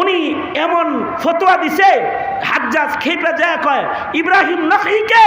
উনি এমন ফতোয়া দিছে, হাজ্জাজ খেপে যায় কয়, ইব্রাহিম নখীকে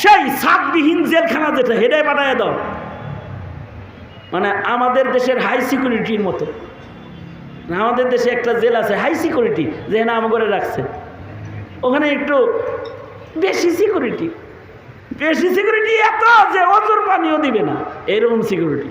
সেই সাতবিহীন জেলখানা যেটা হেডে পাঠায় দাও। মানে আমাদের দেশের হাই সিকিউরিটির মতো। আমাদের দেশে একটা জেল আছে হাই সিকিউরিটি যেখানে আম করে রাখছে। ওখানে একটু বেশি সিকিউরিটি বেশি সিকিউরিটি এত যে অজুর পানিও দিবে না। এরকম সিকিউরিটি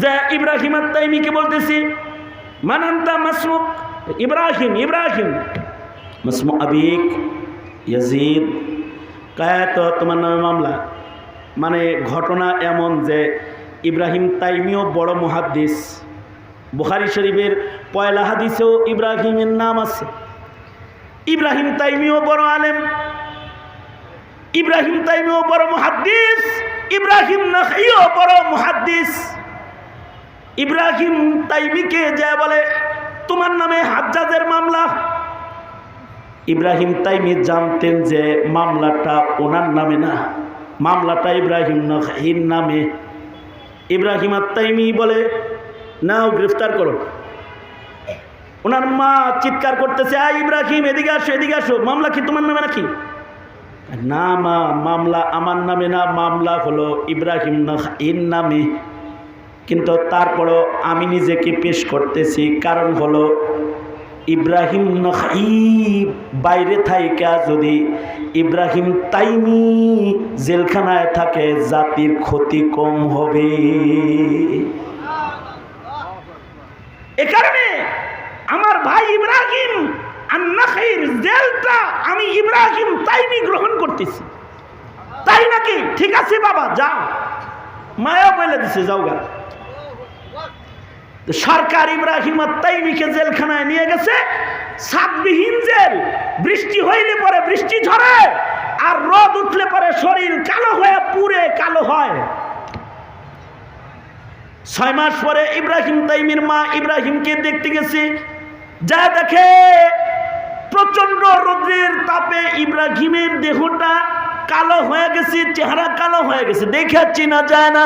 যে ইব্রাহিম আর তাইমিকে বলতেছি, মানান্তা মাসমুক ইব্রাহিম ইব্রাহিম। মাসমু আবিক ইয়াজিদ, কায়াত, তোমার নামে মামলা। মানে ঘটনা এমন যে ইব্রাহিম তাইমিও বড় মহাদ্দিস। বুখারি শরীফের পয়লা হাদিসেও ইব্রাহিমের নাম আছে। ইব্রাহিম তাইমিও বড় আলেম। ইব্রাহিম তাইমিও বড় মহাদ্দিস। ইব্রাহিম নাখিও বড় মহাদ্দিস। ইব্রাহিম তাইমিকে যা বলে, তোমার নামে হাজ্জাজের মামলা। ইব্রাহিম তাইমি জানতেন যে মামলাটা ওনার নামে না, মামলাটা ইব্রাহিম নহির নামে। ইব্রাহিম আর তাইমি বলে, নাও, গ্রেফতার করো। ওনার মা চিৎকার করতেছে আই ইব্রাহিম, এদিকে আসো এদিকে আসো, মামলা কি তোমার নামে নাকি? না মা, মামলা আমার নামে না, মামলা হলো ইব্রাহিম নহির নামে। কিন্তু তারপরও আমি নিজেকে পেশ করতেছি। কারণ হলো, ইব্রাহিম বাইরে থাইকা যদি ইব্রাহিম তাইমি জেলখানায় থাকে, জাতির ক্ষতি কম হবে। এ কারণে আমার ভাই ইব্রাহিম জেলটা আমি ইব্রাহিম তাইমি গ্রহণ করতেছি। তাই নাকি? ঠিক আছে বাবা, যাও। মায়া বলে দিছে, যাও গা। সরকার ইব্রাহিম তাইমিকে জেলখানায় নিয়ে গেছে। সাতবিহীন জেল। বৃষ্টি হইলে পরে বৃষ্টি ঝরে, আর রোদ উঠলে পরে শরীর কালো হয়ে পুরে কালো হয়। ছয় মাস পরে ইব্রাহিম তাইমির মা ইব্রাহিমকে দেখতে গেছে। যা দেখে প্রচণ্ড রোদ্রের তাপে ইব্রাহিমের দেহটা কালো হয়ে গেছে, চেহারা কালো হয়ে গেছে। দেখে চিনা যায় না।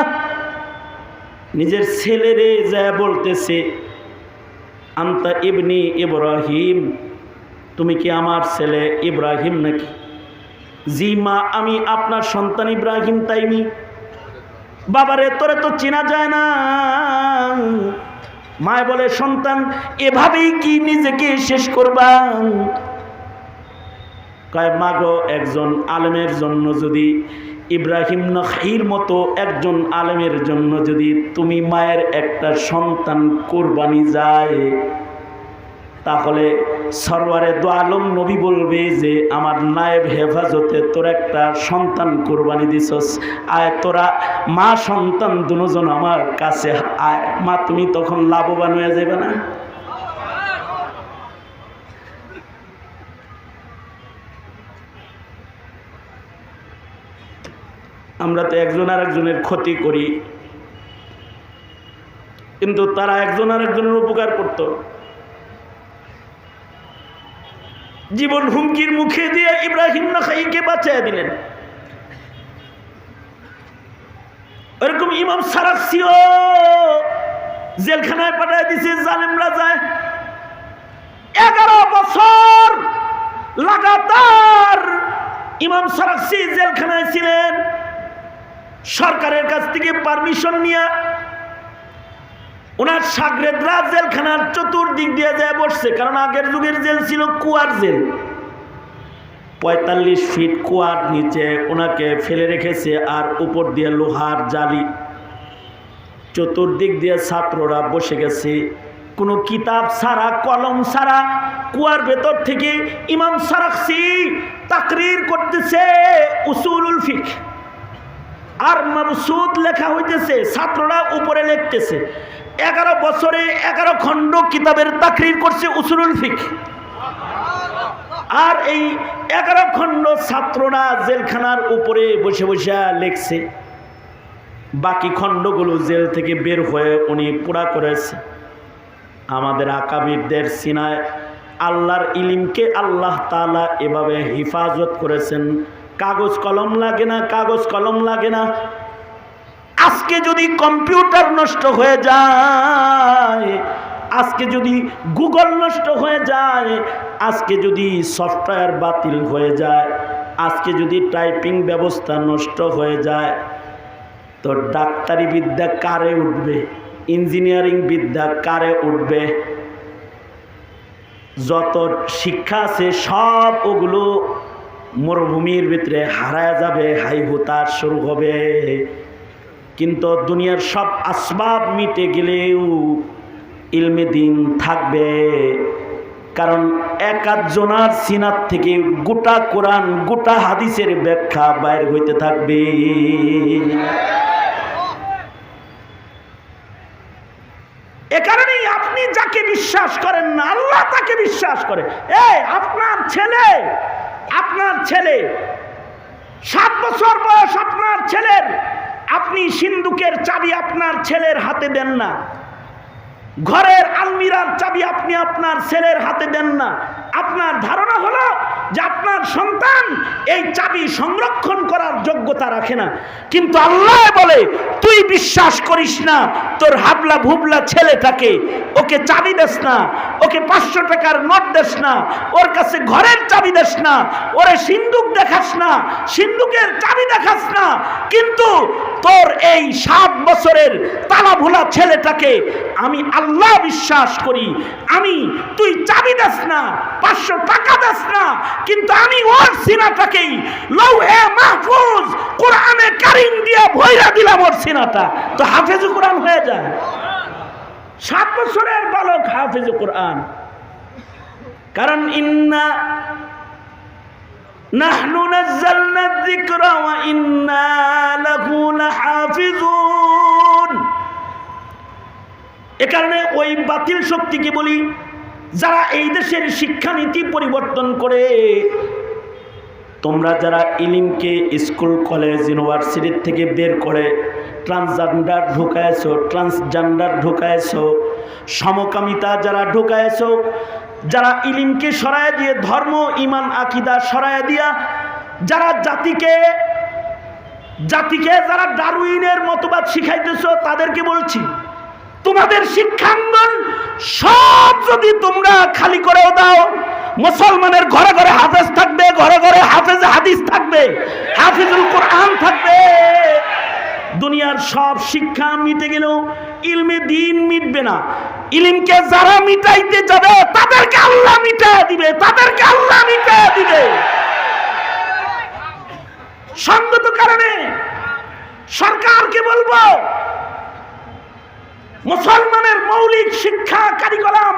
নিজের ছেলেরে যা বলতেছে আন্তা ইবনি ইব্রাহিম, তুমি কি আমার ছেলে ইব্রাহিম নাকি? জি মা, আমি আপনার সন্তান ইব্রাহিম তাইমি। বাবারে, তোরে তো চেনা যায় না। মায় বলে, সন্তান, এভাবেই কি নিজেকে শেষ করবা? কয়, মাগো, একজন আলেমের জন্য যদি ইব্রাহিম নখির মতো একজন আলেমের জন্য যদি তুমি মায়ের একটা সন্তান কোরবানি যায়, তাহলে সরওয়ারে দো আলম নবী বলবে যে, আমার নায়েব হেফাজতে তোর একটা সন্তান কোরবানি দিছস। আয়, তোরা মা সন্তান দুজন আমার কাছে আয়। মা, তুমি তখন লাভবান হয়ে যাবে না? আমরা তো একজন আর একজনের ক্ষতি করি। কিন্তু তারা একজন আর একজনের উপকার করত। জীবন হুমকির মুখে দিয়ে ইব্রাহিম নাখাইকে বাঁচিয়ে দিলেন। ওরকম ইমাম সারাক্সিও জেলখানায় পাঠায় দিছে জালেম রাজায় এগারো বছর লাগাতার ইমাম সারাক্সি জেলখানায় ছিলেন। সরকারের কাছ থেকে পারমিশন নিয়ে ওনার সাগরেদরা জেলখানার চতুর্দিক দিয়ে যায় বসছে। কারণ আগের যুগের জেল ছিল কুয়ার জেল। পঁয়তাল্লিশ ফিট কুয়ার নিচে ওনাকে ফেলে রেখেছে আর উপর দিয়ে লোহার জালি। চতুর্দিক দিয়ে ছাত্ররা বসে গেছে। কোনো কিতাব ছাড়া, কলম ছাড়া কুয়ার ভেতর থেকে ইমাম সারাক্সি তাকরির করতেছে উসুলুল ফিক আর মাবসুদ লেখা হইতেছে, ছাত্ররা উপরে লিখতেছে। এগারো বছরে এগারো খণ্ড কিতাবের তাকরির করছে উসুরুল ফিক। আর এই এগারো খণ্ড ছাত্ররা জেলখানার উপরে বসে বসে লেখছে। বাকি খণ্ডগুলো জেল থেকে বের হয়ে উনি পুরা করেছে। আমাদের আকাবিরদের সিনায় আল্লাহর ইলিমকে আল্লাহ তালা এভাবে হেফাজত করেছেন। কাগজ কলম লাগে না, কাগজ কলম লাগে না। আজকে যদি কম্পিউটার নষ্ট হয়ে যায়, আজকে যদি গুগল নষ্ট হয়ে যায়, আজকে যদি সফটওয়্যার বাতিল হয়ে যায়, আজকে যদি টাইপিং ব্যবস্থা নষ্ট হয়ে যায়, তো ডাক্তারি বিদ্যা কারে উঠবে? ইঞ্জিনিয়ারিং বিদ্যা কারে উঠবে? যত শিক্ষা আছে সব ওগুলো মরুভূমির ভিতরে হারায় যাবে, হাই হুতার শুরু হবে। কিন্তু দুনিয়ার সব আসবাব মিটে গেলেও ইলমে দিন থাকবে। কারণ এক আধজনার সিনার থেকে গোটা কোরআন, গোটা হাদিসের ব্যাখ্যা বাইর হইতে থাকবে। কারণেই আপনি যাকে বিশ্বাস করেন না, আল্লাহ তাকে বিশ্বাস করে। এই, আপনার ছেলে আপনার ছেলে, সাত বছর বয়স আপনার ছেলের, আপনি সিন্ধুকের চাবি আপনার ছেলের হাতে দেন না। ঘরের আলমিরার চাবি আপনি আপনার ছেলের হাতে দেন না। আপনার ধারণা হলো যে আপনার সন্তান এই চাবি সংরক্ষণ করার যোগ্যতা রাখে না। কিন্তু আল্লাহ বলে, তুই বিশ্বাস করিস না, তোর হাবলা ভুবলা ছেলেটাকে, ওকে চাবি দেস না, ওকে পাঁচশো টাকার নোট দেস না, ওর কাছে ঘরের চাবি দেস না, ওরে সিন্ধুক দেখাস না সিন্ধুকের চাবি দেখাস না। কিন্তু তোর এই সাত বছরের তালা ভোলা ছেলেটাকে আমি আল্লাহ বিশ্বাস করি। আমি, তুই চাবি দেস না, পাঁচশো টাকা দেস না, কিন্তু আমি ওর সিনাটাকেই লৌহে মাহফুজ কোরআনে কারিম দিয়ে ভৈরা দিলাম ওর সিনাটা। তো হাফেজ কোরআন হয়ে যায়। সাত বছরের বালক হাফেজ কোরআন। কারণ ইন্না নাজ্জালনা যিকরা ওয়া ইন্না লাহু লাহাফিজুন। এ ওই বাতিল শক্তিকে বলি, যারা এই দেশের শিক্ষানীতি পরিবর্তন করে, তোমরা যারা ইলিমকে স্কুল, কলেজ, ইউনিভার্সিটির থেকে বের করে ট্রান্সজেন্ডার ঢুকায়ছো ট্রান্সজেন্ডার ঢুকায়ছো, সমকামিতা যারা ঢুকায়ছো যারা ইলিমকে সরায় দিয়ে, ধর্ম ইমান আকিদা সরায় দিয়া, যারা জাতিকে জাতিকে যারা ডারুইনের মতবাদ শিখাইতেছ, তাদেরকে বলছি, তোমাদের শিক্ষাঙ্গন সব যদি তোমরা খালি করেও দাও, মুসলমানের ঘরে ঘরে হাফেজ থাকবে, ঘরে ঘরে হাফেজ হাদিস থাকবে, হাফিজুল কোরআন থাকবে। দুনিয়ার সব শিক্ষা মিটে গেলেও ইলমে দিন মিটবে না। ইলিমকে যারা মিটাইতে যাবে, তাদেরকে আল্লাহ মিটায় দিবে, তাদেরকে আল্লাহ মিটায় দিবে। সঙ্গত কারণে সরকারকে বলব, মুসলমানের মৌলিক শিক্ষা কারিকলাম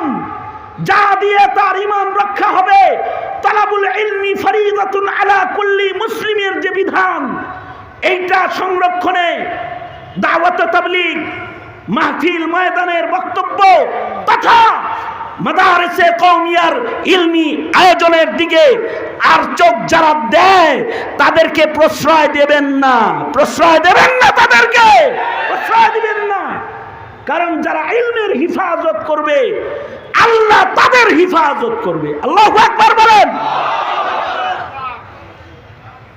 যা দিয়ে তার ইমান রক্ষা হবে, তালাবুল ইলমি ফরিদাতুন আলা কুল্লি মুসলিমের যে বিধান, এইটা সংরক্ষণে দাওয়াত তাবলিগ মাহফিল ময়দানের বক্তব্য তথা মাদারেসে কৌমিয়ার ইলমি আয়োজনের দিকে আর চোখ যারা দেয়, তাদেরকে প্রশ্রয় দেবেন না। প্রশ্রয় দেবেন না তাদেরকে। প্রশ্রয় দেবেন না। কারণ যারা ইলমের হিফাজত করবে, আল্লাহ তাদের হিফাজত করবে। আল্লাহ একবার বলেন।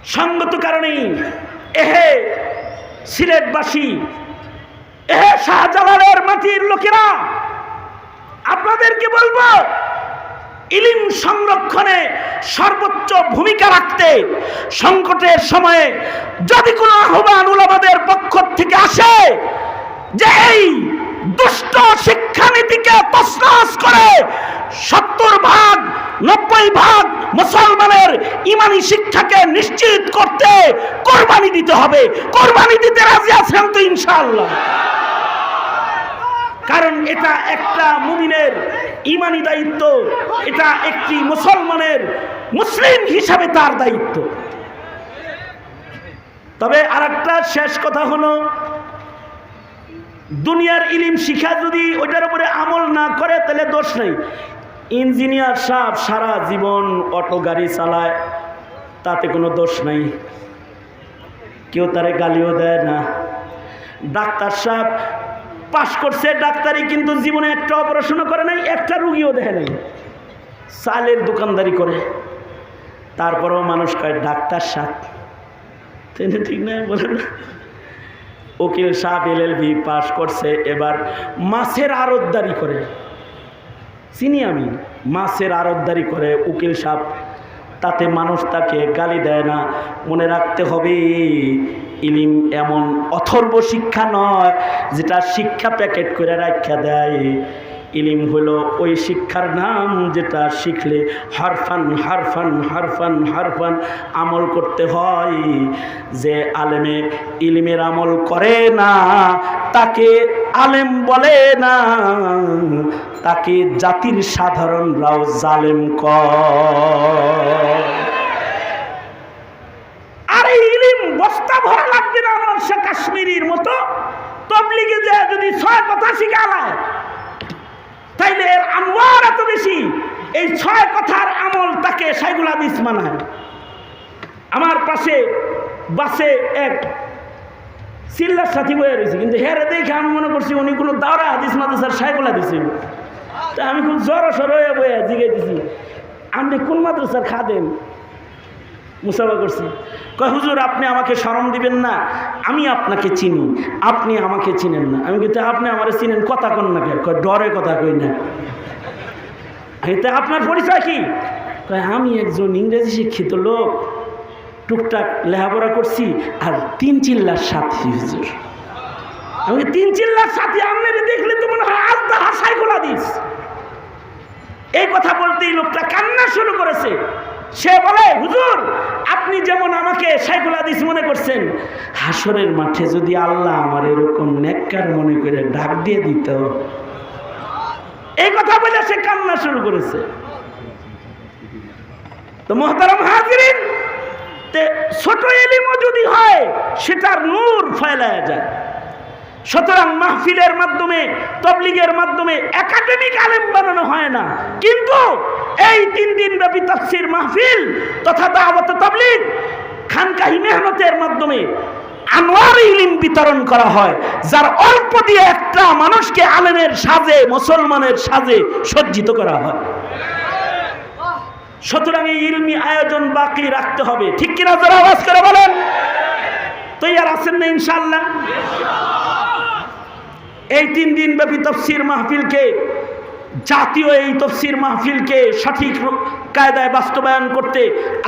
সঙ্গত কারণেই এহে সিলেটবাসী এহে শাহজালালের মাটির লোকেরা, আপনাদেরকে বলব, ইলিম সংরক্ষণে সর্বোচ্চ ভূমিকা রাখতে সংকটের সময়ে যদি কোনো আহ্বান উলামাদের পক্ষ থেকে আসে যে এই দুষ্ট শিক্ষানীতিকে তসনস করে সত্তর ভাগ, নব্বই ভাগ মুসলমানের ইমানি শিক্ষাকে নিশ্চিত করতে কোরবানি দিতে হবে। কোরবানি দিতে রাজি আছেন তো ইনশাআল্লাহ। কারণ এটা একটা মুমিনের ইমানি দায়িত্ব, এটা একটি মুসলমানের মুসলিম হিসাবে তার দায়িত্ব। তবে আর শেষ কথা হলো দুনিয়ার ইলিম শিখা যদি ওইটার উপরে আমল না করে, তাহলে দোষ নেই। ইঞ্জিনিয়ার সাহেব সারা জীবন অটো গাড়ি চালায়, তাতে কোনো দোষ নাই। কেউ তারে গালিও দেয় না। ডাক্তার সাহেব পাশ করছে ডাক্তারি কিন্তু জীবনে একটা অপারেশনও করে নাই, একটা রুগীও দেখে নাই। চালের দোকানদারি করে। তারপরেও মানুষ কয়, ডাক্তার সাহেব। তিনি ঠিক নাই বলে না। উকিল সাহেব এল এল ভি পাশ করছে, এবার মাছের আরতদারি করে। চিনি আমি, মাছের আরতদারি করে উকিল সাহেব, তাতে মানুষ তাকে গালি দেয় না। মনে রাখতে হবে, ইলিম এমন অথর্ব শিক্ষা নয়, যেটা শিক্ষা প্যাকেট করে রাখা দেয়। ইলিম হলো ওই শিক্ষার নাম যেটা শিখলে হারফান হারফান হারফান হারফান আমল করতে হয়। যে আলেমে ইলিমের আমল করে না, তাকে আলেম বলে না, তাকে জাতির সাধারণরাও জালেম কর আর ইলিম বস্তা ভরা লাগবে না আমার, সে কাশ্মীরির মতো। তবলিগে যে যদি ছয় কথা শিখালায় তাইলে এর আনোয়ার এত বেশি এই ছয় কথার আমল তাকে সাইগুল হাদিস মানায়। আমার পাশে বাসে এক সিল্লার সাথী বয়ে রয়েছে, কিন্তু হেরে দেখে আমি মনে করছি উনি কোনো দাওরা হাদিস মাদ্রাসার সাইগুল হাদিস। তা আমি খুব জড়ো সর হয়ে বয়ে জিগাইতেছি। আপনি কোন মাদ্রাসার খাদেন মুসাফা করছি। কয়, হুজুর, আপনি আমাকে স্মরণ দিবেন না, আমি আপনাকে চিনি, আপনি আমাকে চিনেন না। আমি কিন্তু, আপনি আমারে চিনেন, কথা কন না কয়, ডরে কথা কই না। এটা আপনার পরিচয় কি? কয় আমি একজন ইংরেজি শিক্ষিত লোক টুকটাক লেখাপড়া করছি আর তিন চিল্লার সাথী হুজুর। আমি তিন চিল্লার সাথী আপনার দেখলে তো মনে হয় আজ হাসাই গোলা দিস। এই কথা বলতেই লোকটা কান্না শুরু করেছে। সে বলে হুজুর আপনি যেমন আমাকে সাইকুল হাদিস মনে করছেন হাসরের মাঠে যদি আল্লাহ আমার এরকম নেককার মনে করে ডাক দিয়ে দিত এই কথা বলে সে কান্না শুরু করেছে। তো মহতারাম হাজিরিন ছোট এলিমও যদি হয়, সেটার নূর ফেলায় যায়। সুতরাং মাহফিলের মাধ্যমে, তবলিগের মাধ্যমে একাডেমিক আলেম বানানো হয় না। কিন্তু এই তিন দিন ব্যাপী তফসির মাহফিল তথা দাওয়াত তবলিগ, খানকাহি মেহনতের মাধ্যমে আনোয়ার ইলিম বিতরণ করা হয়, যার অল্প দিয়ে একটা মানুষকে আলেমের সাজে, মুসলমানের সাজে সজ্জিত করা হয়। সুতরাং এই ইলমি আয়োজন বাকি রাখতে হবে। ঠিক কিনা যারা আওয়াজ করে বলেন? তৈয়ার আছেন না ইনশাল্লাহ এই তিন দিন ব্যাপী তফসির মাহফিলকে, জাতীয় এই তফসির মাহফিলকে সঠিক কায়দায় বাস্তবায়ন করতে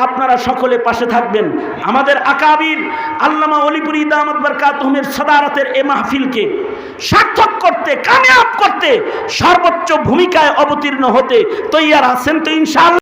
আপনারা সকলে পাশে থাকবেন। আমাদের আকাবির আল্লামা অলিপুরি দামদ বরকাতহমের সদারতের এ মাহফিলকে সার্থক করতে, কামিয়াব করতে সর্বোচ্চ ভূমিকায় অবতীর্ণ হতে তৈয়ার আছেন তো ইনশাআল্লাহ।